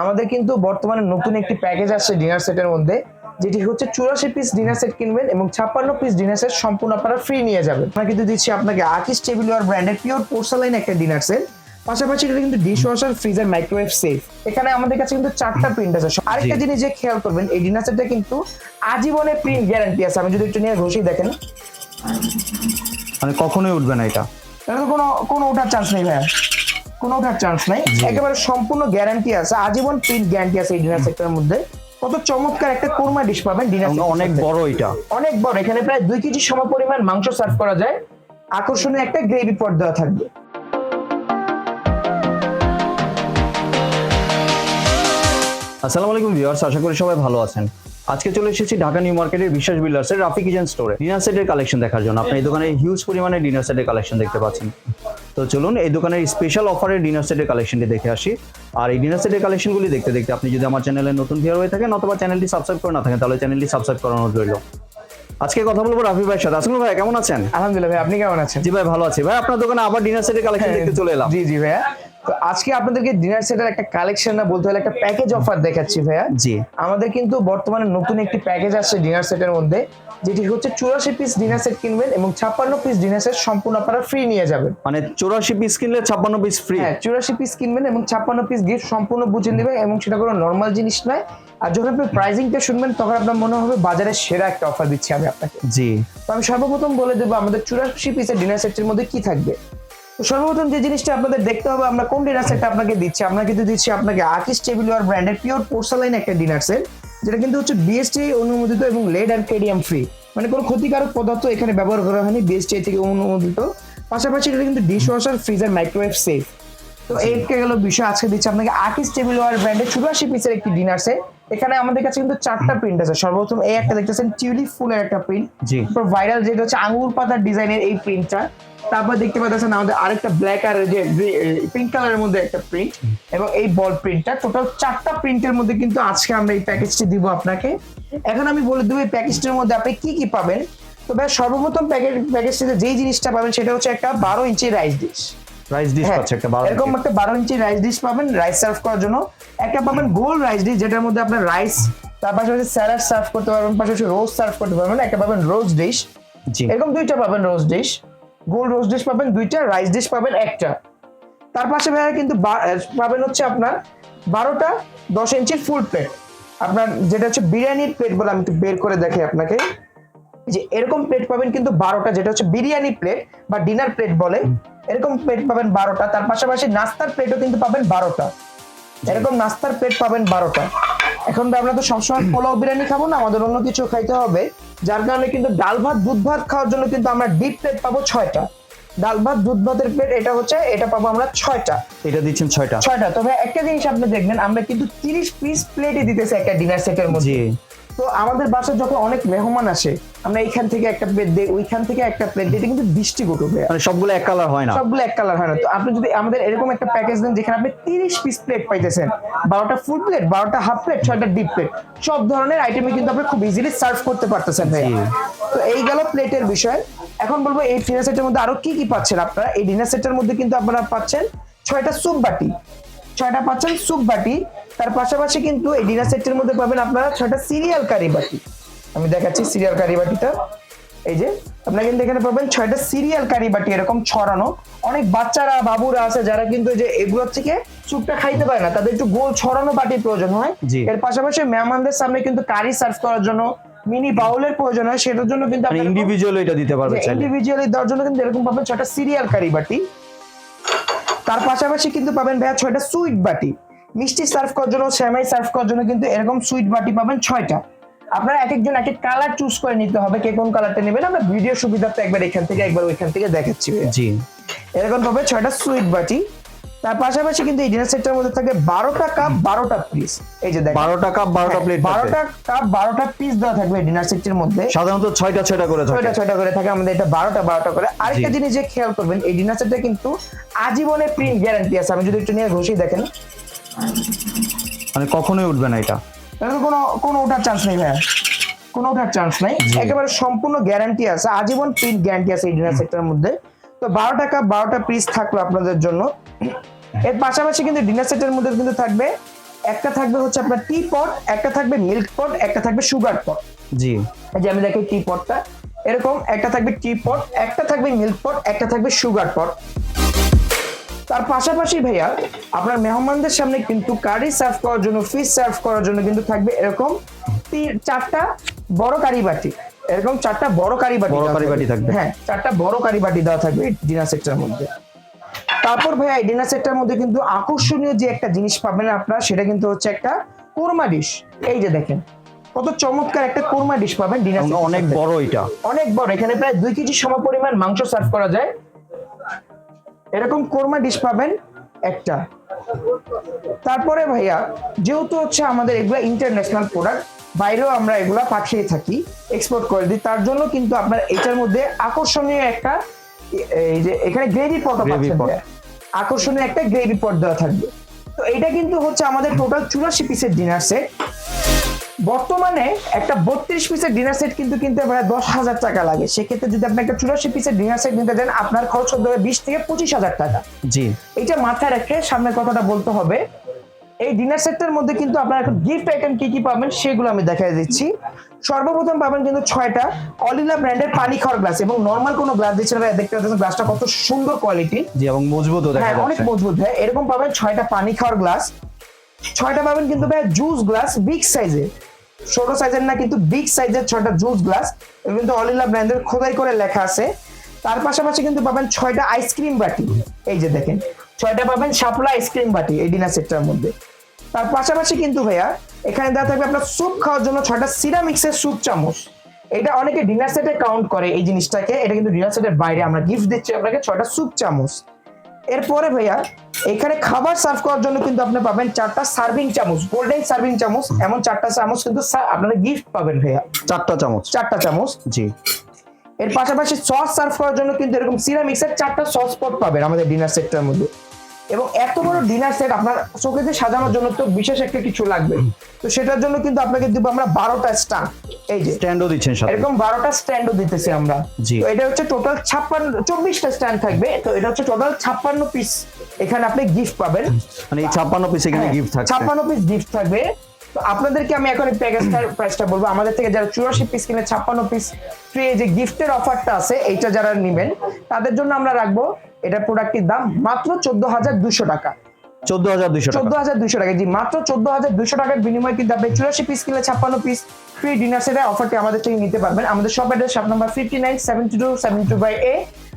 আমাদের কিন্তু বর্তমানে নতুন একটি প্যাকেজ আসছে ডিনার সেটের মধ্যে যেটি হচ্ছে চুরাশি পিস ডিনার সেট কিনবেন এবং ছাপ্পান্ন পিস ডিনার সেট সম্পূর্ণ আপনারা ফ্রি নিয়ে যাবেন। আমরা কিন্তু দিচ্ছি আপনাকে আকিস টেবিল ওয়ার ব্র্যান্ডের পিওর পোর্সালাইন একটা ডিনার সেট পাশাপাশি এটা কিন্তু dishwasher freezer microwave safe এখানে আমাদের কাছে কিন্তু চারটা প্রিন্ট আছে। আরেকটা জিনিস যে খেয়াল করবেন এই ডিনার সেটটা কিন্তু আজীবনে প্রিন্ট গ্যারান্টি আছে। আমি যদি একটু নিয়ে ঘষেই দেখেন। মানে কখনোই উঠবে না এটা। এটা তো কোনো কোনো ওঠার চান্স নেই ভাইয়া। কোনো ওঠার চান্স নাই। একেবারে সম্পূর্ণ গ্যারান্টি আছে আজীবন প্রিন্ট গ্যারান্টি আছে এই ডিনার সেক্টরের মধ্যে। কত চমৎকার একটা কোরমা ডিশ পাবেন ডিনার অনেক বড় এটা। অনেক বড় এখানে প্রায় দুই কেজি সম পরিমাণ মাংস সার্ভ করা যায়। আকর্ষণীয় একটা গ্রেভি পট দেওয়া থাকবে। আসসালামু আলাইকুম ভিউয়ার্স আশা করি সবাই ভালো আছেন। আজকে চলে এসেছি ঢাকা নিউ মার্কেটের বিশ্বাস বিল্ডার্সের রাফি কিচেন স্টোরে ডিনার সেটের কালেকশন দেখার জন্য। আপনি এই দোকানে হিউজ পরিমাণে ডিনার সেটের কালেকশন দেখতে পাচ্ছেন। তো চলুন এই দোকানের স্পেশাল অফারের ডিনার সেটের কালেকশনটি দেখে আসি। আর এই ডিনার সেটের কালেকশনগুলি দেখতে দেখতে আপনি যদি আমার চ্যানেলে নতুন ভিউয়ার হয়ে থাকেন অথবা চ্যানেলটি সাবস্ক্রাইব করে না থাকেন তাহলে চ্যানেলটি সাবস্ক্রাইব করানো রইল। আজকে কথা বলব রাফি ভাইয়ের সাথে। আসলে ভাই কেমন আছেন? আলহামদুলিল্লাহ ভাই আপনি কেমন আছেন? জি ভাই ভালো আছি। ভাই আপনার দোকানে আবার ডিনার সেটের কালেকশন দেখতে চলে এলাম। জি জি ভাইয়া। তো আজকে আপনাদেরকে ডিনার সেটের একটা কালেকশন না বলতে হলে একটা প্যাকেজ অফার দেখাচ্ছি ভাইয়া। জি। আমাদের কিন্তু বর্তমানে নতুন একটি প্যাকেজ আসছে ডিনার সেটের মধ্যে। যেটি হচ্ছে চুরাশি পিস ডিনার সেট কিনবেন এবং ছাপ্পান্ন পিস ডিনার সেট সম্পূর্ণ আপনারা ফ্রি নিয়ে যাবেন। মানে চৌরাশি পিস কিনলে ছাপ্পান্ন পিস ফ্রি হ্যাঁ চুরাশি পিস কিনবেন এবং ছাপ্পান্ন পিস গিফট সম্পূর্ণ বুঝে নেবেন এবং সেটা কোনো নর্মাল জিনিস নয়। আর যখন আপনি প্রাইজিংটা শুনবেন তখন আপনার মনে হবে বাজারে সেরা একটা অফার দিচ্ছি আমি আপনাকে। জি। তো আমি সর্বপ্রথম বলে দেবো আমাদের চুরাশি পিসের ডিনার সেটের মধ্যে কি থাকবে। তো সর্বপ্রথম যে জিনিসটা আপনাদের দেখতে হবে আমরা কোন ডিনার সেটটা আপনাকে দিচ্ছি আমরা কিন্তু দিচ্ছি আপনাকে আকিস টেবিল ওয়ার ব্র্যান্ডের পিওর পোর্সালাইন একটা ডিনার সেট যেটা কিন্তু হচ্ছে বিএসটি অনুমোদিত এবং লেড অ্যান্ড কেডিয়াম ফ্রি মানে কোনো ক্ষতিকারক পদার্থ এখানে ব্যবহার করা হয়নি বিএসটি থেকে অনুমোদিত। পাশাপাশি এটা কিন্তু dishwasher freezer microwave safe তো এইটা গেল বিষয় আজকে দিচ্ছি আপনাকে আকিস টেবিল ওয়ার ব্র্যান্ডের চুরাশি পিসের একটি ডিনার সেট এখানে আমাদের কাছে কিন্তু চারটা প্রিন্ট আছে। সর্বপ্রথম এই একটা দেখতেছেন টিউলিপ ফুলের একটা প্রিন্ট তারপর ভাইরাল যেটা হচ্ছে আঙ্গুর পাতার ডিজাইনের এই প্রিন্টটা তারপর দেখতে পাচ্ছেন আমাদের আরেকটা ব্ল্যাক আর যে পিঙ্ক কালারের মধ্যে একটা প্রিন্ট এবং এই বল প্রিন্টটা টোটাল চারটা প্রিন্টের মধ্যে কিন্তু আজকে আমরা এই প্যাকেজটি দিব আপনাকে। এখন আমি বলে দেবো এই প্যাকেজটির মধ্যে আপনি কি কি পাবেন? তো ভাই সর্বপ্রথম প্যাকেজ প্যাকেজটিতে যেই জিনিসটা পাবেন সেটা হচ্ছে একটা বারো inch rice dish rice dish পাচ্ছে একটা বারো এরকম একটা বারো ইঞ্চি রাইস ডিশ পাবেন রাইস সার্ভ করার জন্য। একটা পাবেন গোল রাইস ডিশ যেটার মধ্যে আপনার রাইস তার পাশাপাশি স্যালাড সার্ভ করতে পারবেন পাশাপাশি রোজ সার্ভ করতে পারবেন একটা পাবেন রোজ ডিশ জি। এরকম দুইটা পাবেন রোজ ডিশ গোল রোজ ডিশ পাবেন দুইটা রাইস ডিশ পাবেন একটা। তার পাশে ভাইয়া কিন্তু পাবেন হচ্ছে আপনার বারোটা দশ ইঞ্চির ফুল প্লেট আপনার যেটা হচ্ছে বিরিয়ানির প্লেট বলে আমি একটু বের করে দেখি আপনাকে। যে এরকম প্লেট পাবেন কিন্তু বারোটা যেটা হচ্ছে বিরিয়ানি প্লেট বা ডিনার প্লেট বলে। এরকম প্লেট পাবেন বারোটা তার পাশাপাশি নাস্তার প্লেটও কিন্তু পাবেন বারোটা। এরকম নাস্তার প্লেট পাবেন বারোটা। এখন তো আমরা তো সবসময় পোলাও বিরিয়ানি খাব না আমাদের অন্য কিছু খাইতে হবে। যার কারণে কিন্তু ডাল ভাত দুধ ভাত খাওয়ার জন্য কিন্তু আমরা ডিপ প্লেট পাবো ছয়টা। ডাল ভাত দুধ ভাতের প্লেট এটা হচ্ছে এটা পাবো আমরা ছয়টা। এটা দিচ্ছেন ছয়টা। ছয়টা। তবে একটা জিনিস আপনি দেখবেন আমরা কিন্তু তিরিশ পিস প্লেটই দিতেছি একটা ডিনার সেটের মধ্যে। তো আমাদের বাসায় যখন অনেক মেহমান আসে আমরা এইখান থেকে একটা প্লেট দিই ওইখান থেকে একটা প্লেট দিই এটা কিন্তু দৃষ্টিকট হবে মানে সবগুলো এক কালার হয় না। সবগুলো এক কালার হয় না। তো আপনি যদি আমাদের এরকম একটা প্যাকেজ দেন যেখানে আপনি তিরিশ পিস প্লেট পাইতেছেন বারোটা ফুল প্লেট বারোটা হাফ প্লেট ছয়টা ডিপ প্লেট সব ধরনের আইটেমে কিন্তু আপনি খুব ইজিলি সার্ভ করতে পারতেছেন ভাই তো এই গেল প্লেটের বিষয়। এখন বলব এই ডিনার সেটের মধ্যে আরও কি কি পাচ্ছেন আপনারা? এই ডিনার সেটের মধ্যে কিন্তু আপনারা পাচ্ছেন ছয়টা স্যুপ বাটি। ছয়টা পাচ্ছেন স্যুপ বাটি। তার পাশাপাশি কিন্তু এই ডিনার সেটের মধ্যে পাবেন আপনারা ছয়টা সিরিয়াল কারি বাটি। আমি দেখাচ্ছি সিরিয়াল কারি বাটিটা। এই যে আপনারা কিন্তু এখানে পাবেন ছয়টা সিরিয়াল কারি বাটি এরকম ছড়ানো। অনেক বাচ্চারা বাবুরা আছে যারা কিন্তু এই যে এগুলোর থেকে স্যুপটা খাইতে পারে না। তাদের একটু গোল ছড়ানো বাটির প্রয়োজন হয়। এর পাশাপাশি মেহমানদের সামনে কিন্তু কারি সার্ভ করার জন্য মিনি বাউলের প্রয়োজন হয়। সেটার জন্য কিন্তু মানে ইন্ডিভিজুয়াল এটা দিতে পারবে চাইলে। ইন্ডিভিজুয়ালি দেওয়ার জন্য কিন্তু এরকম পাবেন ছয়টা সিরিয়াল কারি বাটি। তার পাশাপাশি কিন্তু পাবেন ভাইয়া ছয়টা সুইট বাটি। মিষ্টি সার্ভ করার জন্য স্যামাই সার্ভ করার জন্য কিন্তু এরকম সুইট বাটি পাবেন ছয়টা। আপনারা এক একজন এক এক কালার চুজ করে নিতে হবে কে কোন কালারটা নেবেন। আমরা ভিডিও সুবিধার্থে একবার এখান থেকে একবার ওইখান থেকে দেখাচ্ছি। জি। এরকম পাবে ছয়টা সুইট বাটি। তার পাশাপাশি কিন্তু এই ডিনার সেটটার মধ্যে থাকে বারোটা কাপ বারোটা পিস এই যে দেখেন। বারোটা কাপ বারোটা প্লেট বারোটা কাপ বারোটা পিস দেওয়া থাকবে ডিনার সেটের মধ্যে। সাধারণত ছয়টা ছয়টা করে ছয়টা ছয়টা করে থাকে। আমাদের এটা বারোটা বারোটা করে। আরেকটা জিনিস যে খেয়াল করবেন এই ডিনার সেটটা কিন্তু আজীবনে প্রিন্ট গ্যারান্টি আছে। আমি যদি একটু নিয়ে ঘষেই দেখেন। মানে কখনোই উঠবে না এটা। তাহলে কোনো কোনো ওঠার চান্স নেই ভাইয়া। কোনো ওঠার চান্স নাই। একেবারে সম্পূর্ণ গ্যারান্টি আছে। আজীবন প্রিন্ট গ্যারান্টি আছে এই ডিনার সেটটার মধ্যে। তো বারোটা কাপ বারোটা পিস থাকল আপনাদের জন্য। এর পাশাপাশি কিন্তু ডিনার সেটের মধ্যে কিন্তু থাকবে একটা থাকবে হচ্ছে আপনার টি পট একটা থাকবে মিল্ক পট একটা থাকবে সুগার পট জি। এই যে আমি দেখি টি। পটটা এরকম একটা থাকবে টি পট একটা থাকবে মিল্ক পট একটা থাকবে সুগার পট তার পাশাপাশি ভাইয়া আপনার মেহমানদের সামনে কিন্তু কারি সার্ভ করার জন্য ফিশ সার্ভ করার জন্য কিন্তু থাকবে এরকম চারটা বড় কারি বাটি। এরকম চারটা বড় কারি বাটি বড় কারি বাটি থাকবে। হ্যাঁ চারটা বড় কারি বাটি দেওয়া থাকবে ডিনার সেটটার মধ্যে। তারপর ভাইয়া এই ডিনার সেটটার মধ্যে কিন্তু আকর্ষণীয় যে একটা জিনিস পাবেন আপনারা সেটা কিন্তু হচ্ছে একটা কোরমা ডিশ। এই যে দেখেন কত চমৎকার একটা কোরমা ডিশ পাবেন ডিনার অনেক বড় এটা। অনেক বড় এখানে প্রায় দুই কেজি সম পরিমাণ মাংস সার্ভ করা যায়। এরকম কোরমা ডিশ পাবেন একটা। তারপরে ভাইয়া যেহেতু হচ্ছে আমাদের এগুলো ইন্টারন্যাশনাল প্রোডাক্ট বাইরেও আমরা এগুলা পাঠিয়ে থাকি এক্সপোর্ট করে দিই। তার জন্য কিন্তু আপনার এটার মধ্যে আকর্ষণীয় একটা এই যে এখানে গ্রেভি পট আকর্ষণীয় একটা গ্রেভি পট দেওয়া থাকবে। তো এটা কিন্তু হচ্ছে আমাদের টোটাল চুরাশি পিসের ডিনার সেট বর্তমানে একটা বত্রিশ পিসের ডিনার সেট কিন্তু কিনতে প্রায় দশ হাজার টাকা লাগে। সেক্ষেত্রে যদি আপনি একটা চুরাশি পিসের ডিনার সেট নিতে চান আপনার খরচ হতে হবে বিশ থেকে পঁচিশ হাজার টাকা। জি। এটা মাথায় রেখে সামনের কথাটা বলতে হবে এই ডিনার সেটটার মধ্যে কিন্তু আপনার এখন গিফট আইটেম কি কি পাবেন সেগুলো আমি দেখাই দিচ্ছি। সর্বপ্রথম পাবেন কিন্তু ছয়টা অলিলা ব্র্যান্ডের পানি খাওয়ার গ্লাস এবং নর্মাল কোনো গ্লাস দিচ্ছে না দেখতে পাচ্ছেন গ্লাসটা কত সুন্দর কোয়ালিটি জি এবং মজবুতও দেখা হ্যাঁ অনেক মজবুত হয় এরকম পাবেন ছয়টা পানি খাওয়ার গ্লাস ছয়টা পাবেন কিন্তু ভাই জুস গ্লাস বিগ সাইজের ছোট সাইজের না কিন্তু বিগ সাইজের ছয়টা জুস গ্লাস কিন্তু অলিলা ব্র্যান্ডের খোদাই করে লেখা আছে। তার পাশাপাশি কিন্তু পাবেন ছয়টা আইসক্রিম বাটি। এই যে দেখেন ছয়টা পাবেন শাপলা আইসক্রিম বাটি এই ডিনার সেটটার মধ্যে। তার পাশাপাশি কিন্তু ভাইয়া এখানে দেওয়া থাকবে আপনার স্যুপ খাওয়ার জন্য ছয়টা সিরামিক্সের স্যুপ চামচ। এটা অনেকে ডিনার সেটে কাউন্ট করে এই জিনিসটাকে এটা কিন্তু ডিনার সেটের বাইরে আমরা গিফট দিচ্ছি আপনাকে ছয়টা স্যুপ চামচ। এরপরে ভাইয়া এখানে খাবার সার্ভ করার জন্য কিন্তু আপনি পাবেন চারটা সার্ভিং চামচ গোল্ডেন সার্ভিং চামচ এমন চারটা চামচ কিন্তু আপনারা গিফট পাবেন ভাইয়া। চারটা চামচ। চারটা চামচ। জি। এর পাশাপাশি সস সার্ভ করার জন্য কিন্তু এরকম সিরামিক্সের চারটা সস পট পাবেন আমাদের ডিনার সেটটার মধ্যে। এবং এত বড় ডিনার সেট আপনার চোখেতে সাজানোর জন্য তো বিশেষ একটা কিছু লাগবে। তো সেটার জন্য কিন্তু আপনাকে দিব আমরা বারোটা স্টান এই যে স্ট্যান্ডও দিচ্ছেন এরকম বারোটা স্ট্যান্ডও দিতেছি আমরা। তো এটা হচ্ছে টোটাল ছাপ্পান্ন চব্বিশটা স্ট্যান্ড থাকবে। তো এটা হচ্ছে টোটাল ছাপ্পান্ন পিস এখানে আপনি গিফট পাবেন। মানে এই ছাপ্পান্ন পিস এখানে হ্যাঁ, গিফট থাকছে। ছাপ্পান্ন পিস গিফট থাকবে। তো আপনাদেরকে আমি এখন প্যাকেজটার প্রাইসটা বলব। আমাদের থেকে যারা চুরাশি পিস কিনে ছাপ্পান্ন পিস ফ্রি যে গিফটের অফারটা আছে এইটা যারা নেবেন তাদের জন্য আমরা রাখব এটা প্রোডাক্টটির দাম মাত্র চোদ্দ হাজার দুশো টাকা। চোদ্দ হাজার দুইশো চোদ্দ হাজার দুশো টাকা জি মাত্র চোদ্দ হাজার দুশো টাকার বিনিময়ে কিন্তু আপনি চুরাশি পিস কিনলে ছাপ্পান্ন পিস ফ্রি ডিনার সেটের অফারটি আমাদের থেকে নিতে পারবেন। আমাদের shop address shop number fifty nine seventy two seventy two by A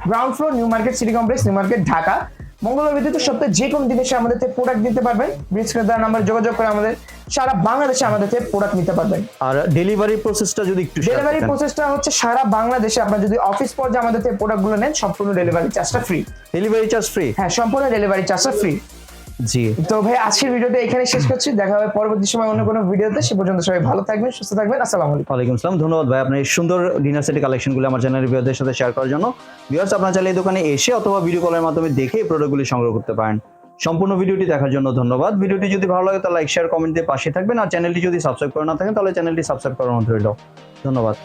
ground floor new market city complex new market Dhaka মঙ্গলবার ব্যতীত সপ্তাহে যে কোনো দিনে এসে আমাদের থেকে প্রোডাক্ট দিতে পারবেন। ব্রিজ দেওয়ার নাম্বার যোগাযোগ করে আমাদের সারা বাংলাদেশে আমাদের থেকে প্রোডাক্ট নিতে পারবেন। আর ডেলিভারি প্রসেসটা যদি একটু ডেলিভারি প্রসেসটা হচ্ছে সারা বাংলাদেশে আপনার যদি অফিস পর্যায়ে আমাদের থেকে প্রোডাক্টগুলো নেন সম্পূর্ণ ডেলিভারি চার্জটা ফ্রি ডেলিভারি চার্জ ফ্রি হ্যাঁ সম্পূর্ণ ডেলিভারি চার্জটা ফ্রি জি। তো ভাই আজকের ভিডিওটা এখানে শেষ করছি। দেখা হবে পরবর্তী সময় অন্য কোনো ভিডিওতে। সে পর্যন্ত সবাই ভালো থাকবেন সুস্থ থাকবেন। আসসালামু আলাইকুম। ওয়ালাইকুম আসসালাম। ধন্যবাদ ভাই আপনার এই সুন্দর ডিনার সেটের কালেকশনগুলো আমার চ্যানেলের ভিউয়ারদের সাথে শেয়ার করার জন্য। ভিউয়ার্স আপনার চাইলে এই দোকানে এসে অথবা ভিডিও কলের মাধ্যমে দেখে এই প্রোডাক্টগুলি সংগ্রহ করতে পারেন। সম্পূর্ণ ভিডিওটি দেখার জন্য ধন্যবাদ। ভিডিওটি যদি ভালো লাগে তাহলে লাইক শেয়ার কমেন্ট দিয়ে পাশে থাকবেন। আর চ্যানেলটি যদি সাবস্ক্রাইব করে না থাকেন তাহলে চ্যানেলটি সাবস্ক্রাইব করার মতো রইল। ধন্যবাদ।